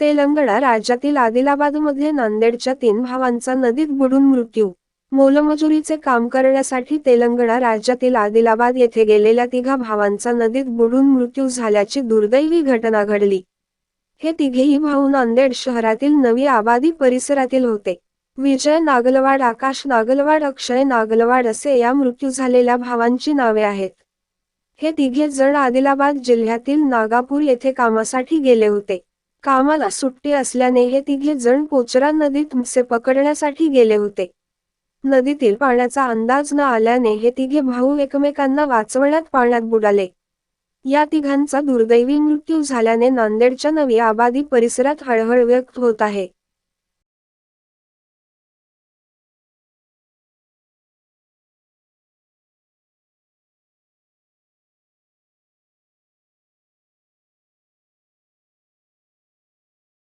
तेलंगणा राज्यातील आदिलाबादमध्ये नांदेडच्या तीन भावांचा नदीत बुडून मृत्यू. मोलमजुरीचे काम करण्यासाठी तेलंगणा राज्यातील आदिलाबाद येथे गेलेल्या तिघा भावांचा नदीत बुडून मृत्यू झाल्याची दुर्दैवी घटना घडली. हे तिघेही भाऊ नांदेड शहरातील नवी आबादी परिसरातील होते. विजय नागलवाड आकाश नागलवाड अक्षय नागलवाड असे या मृत्यू झालेल्या भावांची नावे आहेत. हे तिघे जण आदिलाबाद जिल्ह्यातील नागापूर येथे कामासाठी गेले होते. कामाला सुट्टी असल्याने हे तिघे जण पोचरा नदीत मासे पकडण्यासाठी गेले होते. नदीतील पाण्याचा अंदाज न आल्याने हे तिघे भाऊ एकमेकांना वाचवण्यात पाण्यात बुडाले. या तिघांचा दुर्दैवी मृत्यू झाल्याने नांदेडच्या नवी आबादी परिसरात हळहळ व्यक्त होत आहे.